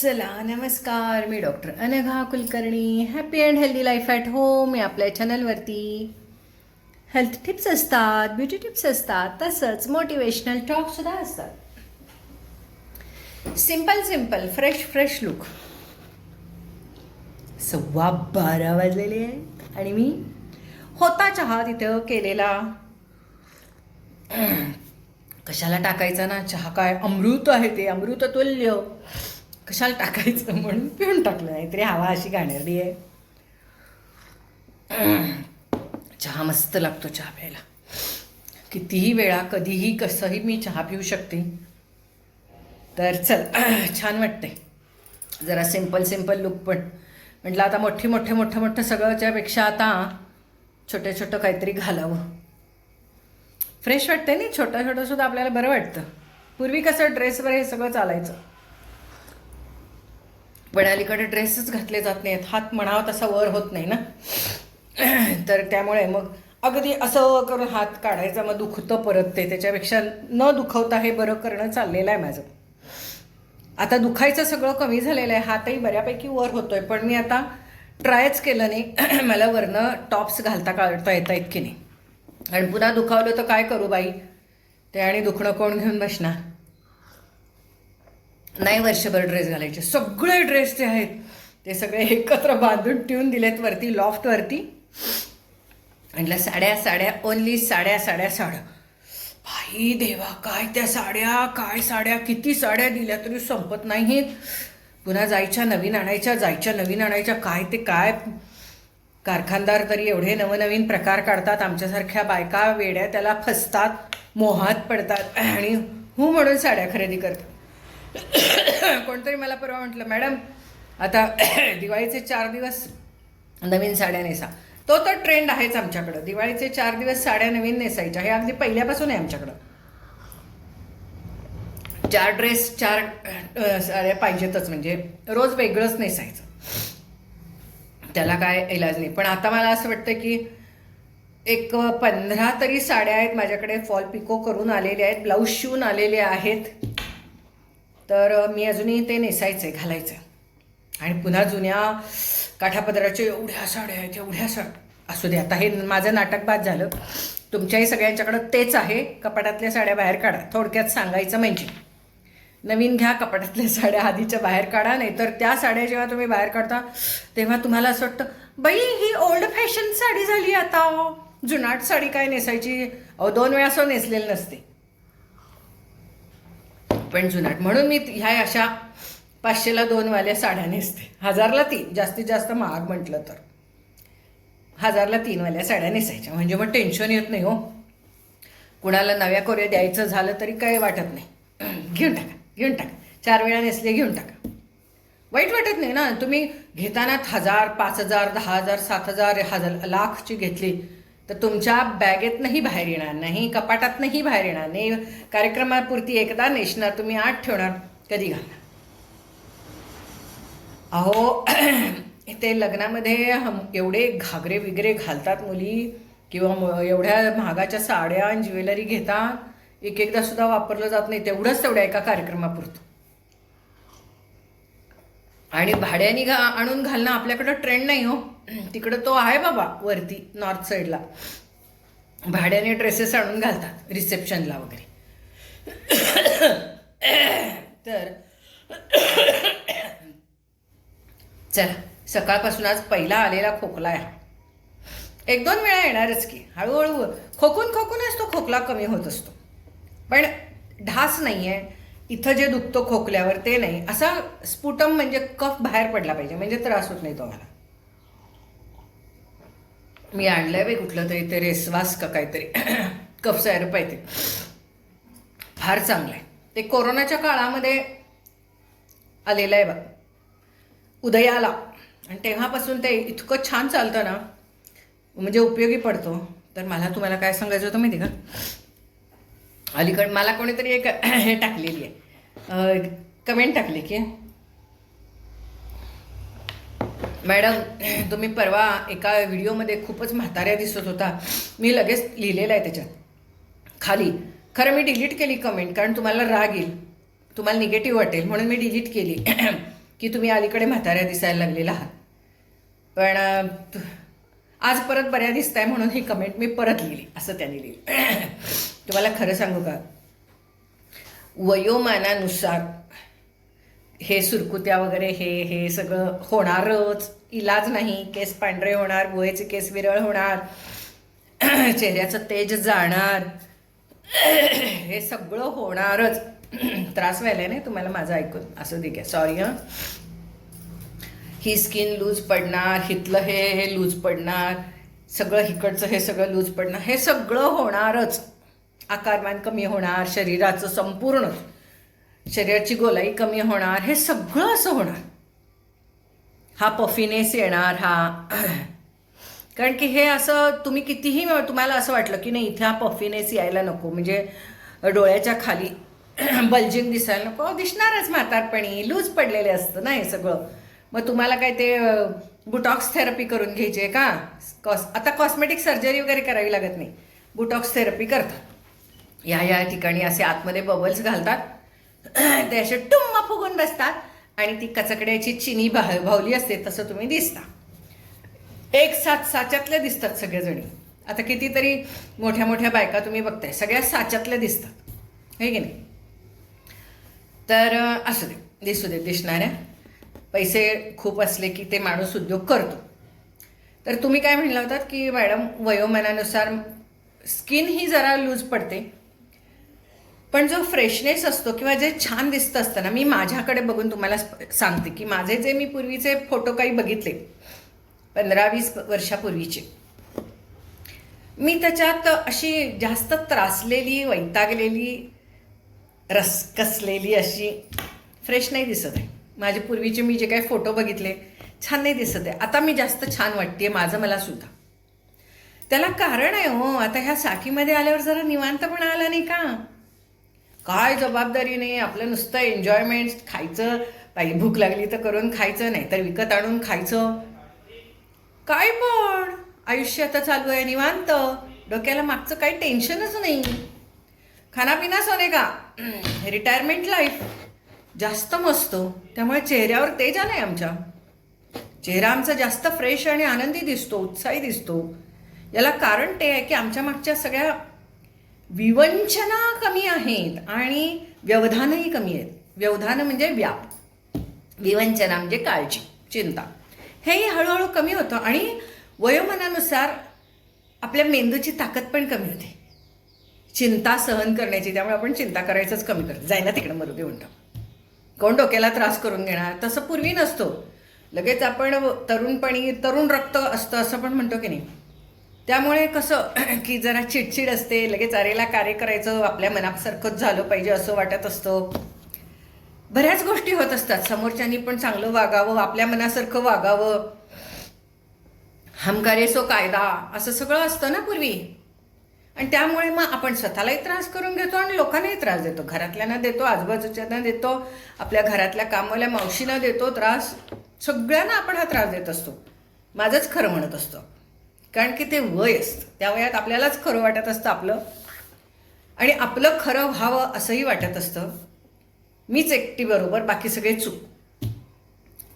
चला नमस्कार मी doctor Anagha Kulkarni. Happy and healthy life at home या आपल्या चॅनलवरती हेल्थ टिप्स असतात ब्युटी टिप्स असतात तसंच मोटिवेशनल टॉकसुद्धा असतात. Simple simple fresh fresh look सव्वा बारा वाजलेले आहे. आणि मी होता चहा तिथं केलेला. कशाला टाकायचा ना? चहा काय? अमृत आहे ते अमृततुल्य. कशाला टाकायचं म्हणून पिऊन टाकलं नाही तरी हवा अशी घाणेरडी आहे. चहा मस्त लागतो चहा प्यायला. कितीही वेळा कधीही कसंही मी चहा पिऊ शकते. तर चल छान वाटते जरा सिंपल सिंपल लुक पण. म्हटलं आता मोठी मोठे मोठं मोठं सगळ्याच्यापेक्षा आता छोटं छोटं काहीतरी घालावं. फ्रेश वाटते नाही? छोटं छोटं सुद्धा आपल्याला बरं वाटतं. पूर्वी कसं ड्रेसवर हे सगळं चालायचं. पण अलीकडे ड्रेसच घातले जात नाहीत. हात म्हणावा तसा वर होत नाही ना. तर त्यामुळे मग अगदी असं करून हात काढायचा मग दुखतं परत ते. त्याच्यापेक्षा न दुखवता हे बरं करणं चाललेलं आहे माझं. आता दुखायचं सगळं कमी झालेलं आहे. हातही बऱ्यापैकी वर होतोय. पण मी आता ट्रायच केलं नाही. मला वरनं टॉप्स घालता काढता येत आहेत की नाही. आणि पुन्हा दुखावलं तर काय करू बाई? ते आणि दुखणं कोण घेऊन बसणार? नाही वर्षभर ड्रेस घालायचे. सगळे ड्रेस जे आहेत. ते सगळे एकत्र बांधून ठेवून दिलेत वरती लॉफ्टवरती म्हटलं साड्या साड्या ओनली साड्या साड्या साड्या. भाई देवा काय त्या साड्या काय साड्या किती साड्या दिल्या तरी संपत नाहीत. पुन्हा जायच्या नवीन आणायच्या जायच्या नवीन आणायच्या काय ते काय? कारखानदार तरी एवढे नवनवीन प्रकार काढतात. आमच्यासारख्या बायका वेड्या त्याला फसतात मोहात पडतात. आणि हू म्हणून साड्या खरेदी करतात. कोणतरी मला परवा म्हटलं मॅडम आता दिवाळीचे चार दिवस नवीन साड्या नेसा. तो तर ट्रेंड आहेच आमच्याकडं. दिवाळीचे चार दिवस साड्या नवीन नेसायच्या. हे अगदी पहिल्यापासून आहे आमच्याकडं. चार ड्रेस चार साड्या पाहिजेतच. म्हणजे रोज वेगळंच नेसायचं. त्याला काय इलाज नाही. पण आता मला असं वाटतं की एक पंधरा तरी साड्या आहेत माझ्याकडे. फॉल पिको करून आलेल्या आहेत ब्लाऊज शिवून आलेले आहेत. तर मी अजूनही ते नेसायचं आहे घालायचं. आहे आणि पुन्हा जुन्या काठापदराच्या एवढ्या साड्या आहेत एवढ्या साड्या. असू दे आता हे माझं नाटक बाद झालं. तुमच्याही सगळ्यांच्याकडं तेच आहे. कपाटातल्या साड्या बाहेर काढा. थोडक्यात सांगायचं म्हणजे नवीन घ्या कपाटातल्या साड्या आधीच्या बाहेर काढा नाही तर त्या साड्या जेव्हा तुम्ही बाहेर काढता तेव्हा तुम्हाला असं वाटतं बाई ही ओल्ड फॅशन साडी झाली आता. जुनाट साडी काय नेसायची? अहो दोन वेळा असं नेसलेलं नसते. पण जुनाट. म्हणून मी ह्या अशा पाचशेला दोनवाल्या साड्या नेसते. हजारला तीन जास्तीत जास्त महाग म्हटलं तर. हजारला तीनवाल्या साड्या नेसायच्या. म्हणजे मग टेन्शन येत नाही हो. कुणाला नव्या कोऱ्या द्यायचं झालं तरी काही वाटत नाही. घेऊन टाका. घेऊन टाका. चार वेळा नेसले घेऊन टाका. वाईट वाटत नाही ना. तुम्ही घेताना हजार पाच हजार दहा हजार सात हजार हजार लाखची घेतली. तर तुमच्या बॅगेतनंही बाहेर येणार नाही कपाटातनंही बाहेर येणार नाही. कार्यक्रमापुरती एकदा नेसणार तुम्ही आठ ठेवणार कधी घालणार? अहो ते लग्नामध्ये हम एवढे घागरे विगरे घालतात मुली किंवा एवढ्या महागाच्या साड्या आणि ज्वेलरी घेतात एक एकदा सुद्धा वापरलं जात नाही तेवढंच तेवढ्या एका कार्यक्रमापुरतं. आणि भाड्याने घा आणून घालणं आपल्याकडं ट्रेंड नाही हो. तिकडं तो आहे बाबा वरती नॉर्थ साईडला भाड्याने ड्रेसेस आणून घालतात रिसेप्शनला वगैरे. तर चला सकाळपासून आज पहिला आलेला खोकला आहे. एक दोन वेळा येणारच की हळूहळू. खोकून खोकूनच तो खोकला कमी होत असतो. पण ढास नाही आहे इथं जे दुखतं खोकल्यावर ते नाही. असा स्फुटम म्हणजे कफ बाहेर पडला पाहिजे म्हणजे त्रास होत नाही तुम्हाला. मी आणलंय बाई कुठलं तरी ते रेसवास का काहीतरी. कफ सायरप आहे ते फार चांगलं आहे. ते कोरोनाच्या काळामध्ये आलेलं आहे बघ. उदयाला आणि तेव्हापासून ते इतकं छान चालतं ना. म्हणजे उपयोगी पडतो. तर मला तुम्हाला काय सांगायचं होतं माहिती का? अलीकड मला कोणीतरी एक हे टाकलेली आहे. कमेंट टाकली की. मॅडम तुम्ही परवा एका व्हिडिओमध्ये खूपच म्हाताऱ्या दिसत होता. मी लगेच लिहिलेलं आहे त्याच्यात. खाली खरं मी डिलीट केली कमेंट कारण तुम्हाला राग येईल. तुम्हाला निगेटिव्ह वाटेल. म्हणून मी डिलीट केली. की तुम्ही अलीकडे म्हाताऱ्या दिसायला लागलेला आहात. पण तु- आज परत बऱ्या दिसताय म्हणून ही कमेंट मी परत लिहिली असं त्यांनी लिहिलं. तुम्हाला खरं सांगू का? वयोमानानुसार हे सुरकुत्या वगैरे हे हे सगळं होणारच. इलाज नाही केस पांढरे होणार गुहेचे केस विरळ होणार चेहऱ्याचं तेज जाणार. हे सगळं होणारच. त्रास व्हायला नाही तुम्हाला माझं ऐकून? असं ठीक आहे. सॉरी हां. ही स्किन लूज पडणार हिथलं हे हे लूज पडणार सगळं हिकडचं हे सगळं लूज पडणार हे सगळं होणारच. आकारमान कमी होणार शरीराचं संपूर्ण शरीराची गोलाई कमी होणार हे सगळं असं होणार. हा पफिनेस येणार हा. कारण की हे असं तुम्ही कितीही तुम्हाला असं वाटलं की नाही इथे हा पफिनेस यायला नको. म्हणजे डोळ्याच्या खाली बल्जिंग दिसायला नको. दिसणारच म्हातारपणी. लूज पडलेले असतं ना हे सगळं. मग तुम्हाला काय ते बुटॉक्स थेरपी करून घ्यायची आहे का? कॉस आता कॉस्मेटिक सर्जरी वगैरे करावी लागत नाही. बुटॉक्स थेरपी करतात. या या ठिकाणी असे आतमध्ये बबल्स घालतात. ते असे टुम्मा फुगून बसतात आणि ती कचकड्याची चिनी भा भावली असते तसं तुम्ही दिसता. एक साथ साच्यातल्या दिसतात सगळ्याजणी आता कितीतरी मोठ्या मोठ्या बायका तुम्ही बघताय सगळ्या साच्यातल्या दिसतात. हे की नाही? तर असू दे. दिसू दे दिसणाऱ्या. पैसे खूप असले की ते माणूस उद्योग करतो. तर तुम्ही काय म्हणला होतात की मॅडम वयोमानानुसार स्किन ही जरा लूज पडते. पण जो फ्रेशनेस असतो किंवा जे छान दिसतं असतं ना मी माझ्याकडे बघून तुम्हाला सांगते की माझे जे मी पूर्वीचे फोटो काही बघितले पंधरा वीस वर्षापूर्वीचे मी त्याच्यात अशी जास्त त्रासलेली वैतागलेली रसकसलेली अशी फ्रेश नाही दिसत आहे. माझे पूर्वीचे मी जे काही फोटो बघितले छान नाही दिसत आहे. आता मी जास्त छान वाटते माझं मला सुद्धा. त्याला कारण आहे हो आता ह्या साखीमध्ये आल्यावर जरा निवांतपणा आला नाही का? काय जबाबदारी नाही आपलं नुसतं एन्जॉयमेंट खायचं. पाहिजे भूक लागली तर करून खायचं नाही तर विकत आणून खायचं. काय पण. आयुष्य आता चालू आहे निवांत. डोक्याला मागचं काही टेन्शनच नाही. खानापिना सोने का? रिटायरमेंट लाईफ जास्त मस्त. त्यामुळे चेहऱ्यावर तेज आहे आमच्या. चेहरा आमचा जास्त फ्रेश आणि आनंदी दिसतो उत्साही दिसतो. याला कारण ते आहे की आमच्या मागच्या सगळ्या विवंचना कमी आहेत आणि व्यवधानही कमी आहेत. व्यवधान म्हणजे व्याप. विवंचना म्हणजे काळजी चिंता. हेही हळूहळू कमी होतं आणि वयोमानानुसार आपल्या मेंदूची ताकद पण कमी होते. चिंता सहन करण्याची त्यामुळे आपण चिंता करायचंच कमी करतो. जायला तिकडं मरुगे म्हणतो. कोण डोक्याला त्रास करून घेणार? तसं पूर्वी नसतो. लगेच आपण तरुणपणी तरुण रक्त असतं असं पण म्हणतो की नाही. त्यामुळे कसं की जरा चिडचिड असते लगेच अरेला कार्य करायचं आपल्या मनासारखंच झालं पाहिजे असं वाटत असतं. बऱ्याच गोष्टी होत असतात. समोरच्यांनी पण चांगलं वागावं आपल्या मनासारखं वागावं. हमकारेसो कायदा असं सगळं असतं ना पूर्वी. आणि त्यामुळे मग आपण स्वतःलाही त्रास करून घेतो आणि लोकांनाही त्रास देतो. घरातल्यांना देतो आजूबाजूच्यांना देतो आपल्या घरातल्या कामवाल्या मावशींना देतो त्रास. सगळ्यांना आपण हा त्रास देत असतो. माझंच खरं म्हणत असतो. कारण की ते वय असतं. त्या वयात आपल्यालाच खरं वाटत असतं आपलं. आणि आपलं खरं व्हावं असंही वाटत असतं. मीच एकटी बरोबर बाकी सगळे चूक.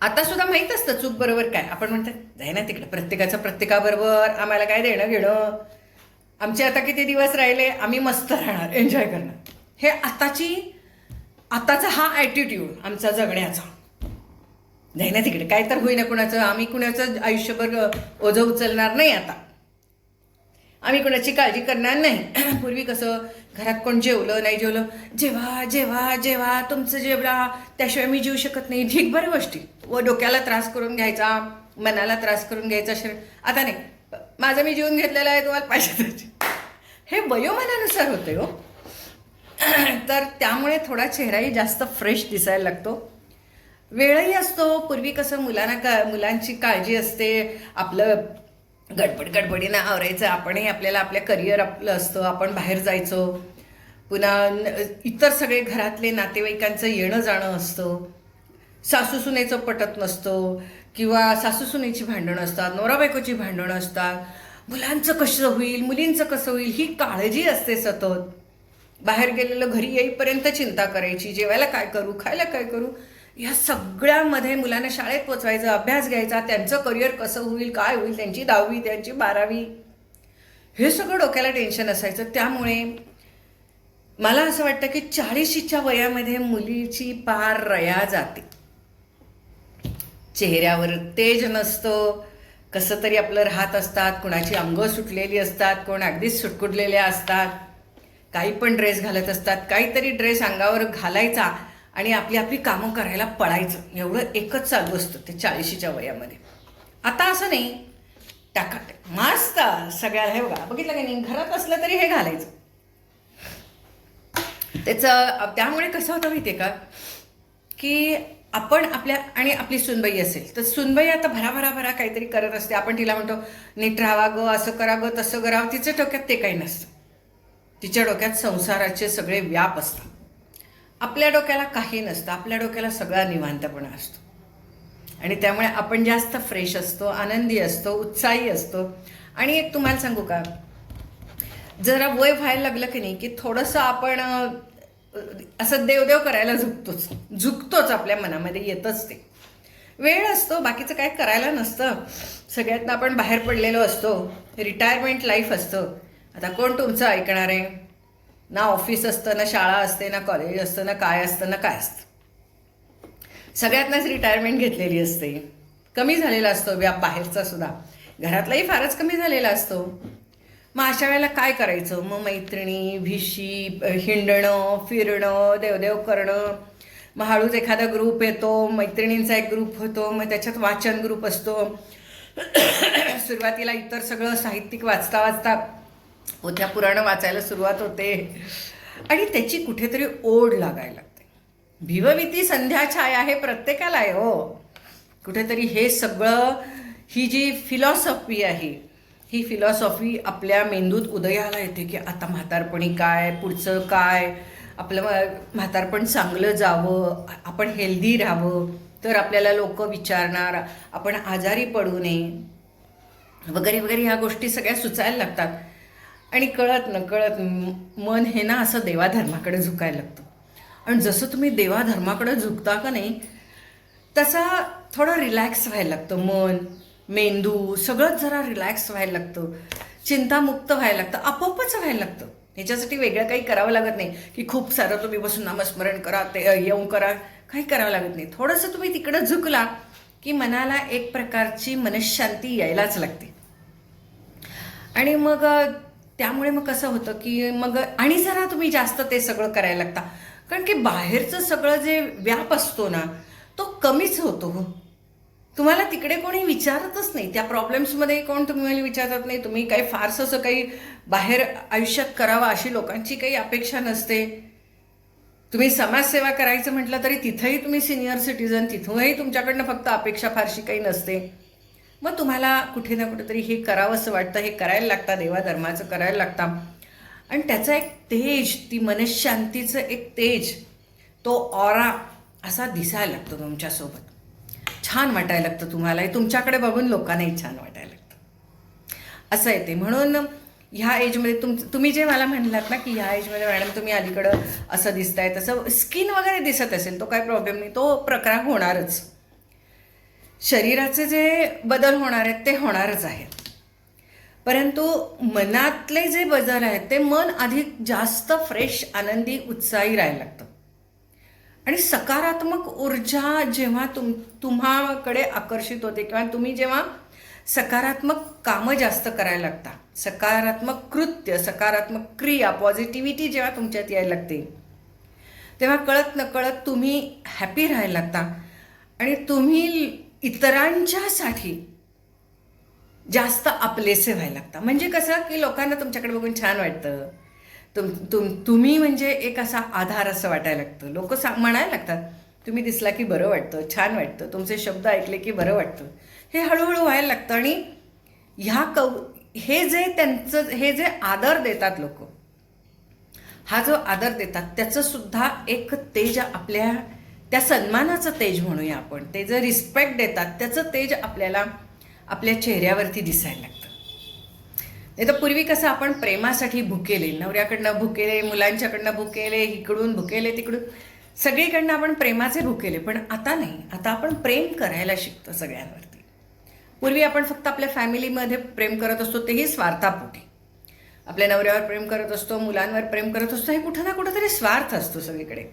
आता सुद्धा माहीत असतं चूक बरोबर काय. आपण म्हणतात जाय ना तिकडे प्रत्येकाचं प्रत्येकाबरोबर आम्हाला काय देणं घेणं आमचे आता किती दिवस राहिले? आम्ही मस्त राहणार. एन्जॉय करणार. हे आताची आताचा हा ॲटिट्यूड आमचा जगण्याचा. नाही ना तिकडे. काय तर होईना कुणाचं. आम्ही कुणाचं आयुष्यभर ओझं उचलणार नाही आता. आम्ही कुणाची काळजी करणार नाही. पूर्वी कसं घरात कोण जेवलं नाही जेवलं जेव्हा जेव्हा जेव्हा तुमचं जेवला त्याशिवाय मी जेवू शकत नाही. ठीक बरं गोष्टी. व डोक्याला त्रास करून घ्यायचा मनाला त्रास करून घ्यायचा शरीर. आता नाही. माझं मी जीवन घेतलेलं आहे तुम्हाला पाहिजे तर हे वयोमानानुसार होते हो. तर त्यामुळे थोडा चेहराही जास्त फ्रेश दिसायला लागतो. वेळही असतो हो. पूर्वी कसं मुलांना का मुलांची काळजी असते. आपलं गडबड गडबडीनं आवरायचं. आपणही आपल्याला आपल्या करिअर आपलं असतं. आपण बाहेर जायचो. पुन्हा इतर सगळे घरातले नातेवाईकांचं येणं जाणं असतं. सासूसुनेचं पटत नसतो. किंवा सासूसुनेची भांडणं असतात नवरा बायकोची भांडणं असतात मुलांचं कसं होईल मुलींचं कसं होईल ही काळजी असते सतत. बाहेर गेलेलं घरी येईपर्यंत चिंता करायची जेवायला काय करू खायला काय करू? या सगळ्यामध्ये मुलांना शाळेत पोचवायचं अभ्यास घ्यायचा त्यांचं करिअर कसं होईल काय होईल त्यांची दहावी त्यांची बारावी. हे सगळं डोक्याला टेन्शन असायचं. त्यामुळे मला असं वाटतं की चाळीशीच्या वयामध्ये मुलीची पार रया जाते. चेहऱ्यावर तेज नसतं. कसं तरी आपलं राहत असतात कुणाची अंग सुटलेली असतात कोण अगदीच सुटकुटलेल्या असतात. काही पण ड्रेस घालत असतात काहीतरी ड्रेस अंगावर घालायचा आणि आपली आपली कामं करायला पळायचं. एवढं एकच चालू असतं ते चाळीशीच्या वयामध्ये. आता असं नाही. टाका मस्त. सगळ्या हे बघा बघितलं की नाही? घरात असलं तरी हे घालायचं. त्याचं त्यामुळे कसं होतं माहिती आहे का? की आपण आपल्या आणि आपली सुनबाई असेल. तर सुनबाई आता भराभरा भरा काहीतरी करत असते. आपण तिला म्हणतो नीट राहावा गं असं करा गं तसं करावं तिच्या डोक्यात ते काही नसतं. तिच्या डोक्यात संसाराचे सगळे व्याप असतात. आपल्या डोक्याला काही नसतं. आपल्या डोक्याला सगळा निवांतपणा असतो. आणि त्यामुळे आपण जास्त फ्रेश असतो आनंदी असतो उत्साही असतो. आणि एक तुम्हाला सांगू का? जरा वय व्हायला लागलं की नाही की थोडंसं आपण असं देवदेव करायला झुकतोच. झुकतोच आपल्या मनामध्ये येतच ते. वेळ असतो बाकीचं काय करायला नसतं. सगळ्यातनं आपण बाहेर पडलेलो असतो. रिटायरमेंट लाईफ असतं. आता कोण तुमचं ऐकणार आहे? ना ऑफिस असतं ना शाळा असते ना कॉलेज असतं ना काय असतं ना काय असतं. सगळ्यातनंच रिटायरमेंट घेतलेली असते. कमी झालेला असतो व्याप बाहेरचा सुद्धा. घरातलाही फारच कमी झालेला असतो. मग अशा वेळेला काय करायचं? मग मैत्रिणी भिशी हिंडणं फिरणं देवदेव करणं. मग हळूच एखादा ग्रुप येतो मैत्रिणींचा एक ग्रुप होतो मग त्याच्यात वाचन ग्रुप असतो. सुरुवातीला इतर सगळं साहित्यिक वाचता वाचता होत्या पुराणं वाचायला सुरुवात होते. आणि त्याची कुठेतरी ओढ लागायला लागते. भिवभीती संध्या छाया हे प्रत्येकाला आहे हो. कुठेतरी हे सगळं ही जी फिलॉसॉफी आहे ही फिलॉसॉफी आपल्या मेंदूत उदयाला येते की आता म्हातारपणी काय पुढचं काय? आपलं म्हातारपण चांगलं जावं आपण हेल्दी राहावं तर आपल्याला लोक विचारणार आपण आजारी पडू नये वगैरे वगैरे ह्या गोष्टी सगळ्या सुचायला लागतात. आणि कळत न कळत मन हे ना असं देवाधर्माकडे झुकायला लागतं. आणि जसं तुम्ही देवाधर्माकडे झुकता का नाही तसा थोडं रिलॅक्स व्हायला लागतं मन. मेंदू सगळंच जरा रिलॅक्स व्हायला लागतं. चिंतामुक्त व्हायला लागतं. आपोआपच व्हायला लागतं. ह्याच्यासाठी वेगळं काही करावं लागत नाही की खूप सारं तुम्ही बसून नामस्मरण करा ते येऊन करा. काही करावं लागत नाही. थोडंसं तुम्ही तिकडं झुकला की मनाला एक प्रकारची मनशांती यायलाच लागते. आणि मग त्यामुळे मग कसं होतं की मग आणि जरा तुम्ही जास्त ते सगळं करायला लागता. कारण की बाहेरचं सगळं जे व्याप असतो ना तो कमीच होतो हो. तुम्हाला तिकडे कोणी विचारतच नाही. त्या प्रॉब्लेम्समध्ये कोण तुम्हाला विचारत नाही. तुम्ही काही फारसं असं काही बाहेर आयुष्यात करावं अशी लोकांची काही अपेक्षा नसते. तुम्ही समाजसेवा करायचं म्हटलं तरी तिथंही तुम्ही सिनियर सिटीजन तिथूनही तुमच्याकडनं फक्त अपेक्षा फारशी काही नसते. मग तुम्हाला कुठे ना कुठेतरी हे करावंसं वाटतं. हे करायला लागतं देवाधर्माचं करायला लागतं. आणि त्याचा एक तेज ती मनशांतीचं एक तेज तो ऑरा असा दिसायला लागतो तुमच्यासोबत. छान वाटायला लागतं तुम्हाला हे तुमच्याकडे बघून लोकांनाही छान वाटायला लागतं. असं आहे ते. म्हणून ह्या एजमध्ये तुम तुम्ही जे मला म्हणलात ना की ह्या एजमध्ये मॅडम तुम्ही अलीकडं असं दिसताय तसं स्किन वगैरे दिसत असेल तो काही प्रॉब्लेम नाही. तो प्रकार होणारच. शरीराचे जे बदल होणार आहेत ते होणारच आहेत. परंतु मनातले जे बदल आहेत ते मन अधिक जास्त फ्रेश आनंदी उत्साही राहायला लागतं. आणि सकारात्मक ऊर्जा जेव्हा तुम तुम्हाकडे आकर्षित होते किंवा तुम्ही जेव्हा सकारात्मक कामं जास्त करायला लागता सकारात्मक कृत्य सकारात्मक क्रिया पॉझिटिव्हिटी जेव्हा तुमच्यात यायला लागते तेव्हा कळत नकळत तुम्ही हॅपी राहायला लागता. आणि तुम्ही इतरांच्यासाठी जास्त आपलेसे व्हायला लागता. म्हणजे कसं की लोकांना तुमच्याकडे बघून छान वाटतं. तुम तुम तुम्ही म्हणजे एक असा आधार असं वाटायला लागतं. लोक सा म्हणायला लागतात तुम्ही दिसला की बरं वाटतं छान वाटतं तुमचे शब्द ऐकले की बरं वाटतं. हे हळूहळू व्हायला लागतं आणि ह्या कौ हे जे त्यांचं हे जे आदर देतात लोक हा जो आदर देतात त्याचं सुद्धा एक तेज आपल्या त्या सन्मानाचं तेज म्हणूया आपण. ते जे रिस्पेक्ट देतात त्याचं तेज आपल्याला आपल्या चेहऱ्यावरती दिसायला लागतं. नाही तर पूर्वी कसं आपण प्रेमासाठी भुकेले नवऱ्याकडनं भुकेले मुलांच्याकडनं भुकेले इकडून भुकेले तिकडून. सगळीकडनं आपण प्रेमाचे भुकेले पण आता नाही. आता आपण प्रेम करायला शिकतो सगळ्यांवरती. पूर्वी आपण फक्त आपल्या फॅमिलीमध्ये प्रेम करत असतो तेही स्वार्थापोटी. आपल्या नवऱ्यावर प्रेम करत असतो मुलांवर प्रेम करत असतो हे कुठं ना कुठंतरी स्वार्थ असतो सगळीकडे.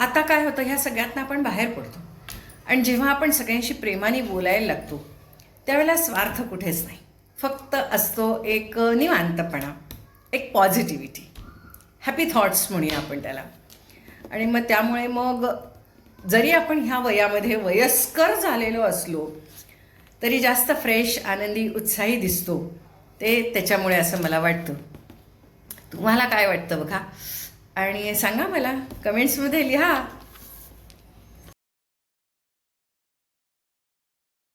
आता काय होतं ह्या सगळ्यातनं आपण बाहेर पडतो. आणि जेव्हा आपण सगळ्यांशी प्रेमाने बोलायला लागतो त्यावेळेला स्वार्थ कुठेच नाही. फक्त असतो एक निवांतपणा एक पॉझिटिव्हिटी हॅपी थॉट्स म्हणूया आपण त्याला. आणि मग त्यामुळे मग जरी आपण ह्या वयामध्ये वयस्कर झालेलो असलो तरी जास्त फ्रेश आनंदी उत्साही दिसतो. ते त्याच्यामुळे असं मला वाटतं. तुम्हाला काय वाटतं बघा? आणि सांगा मला कमेंट्समध्ये लिहा.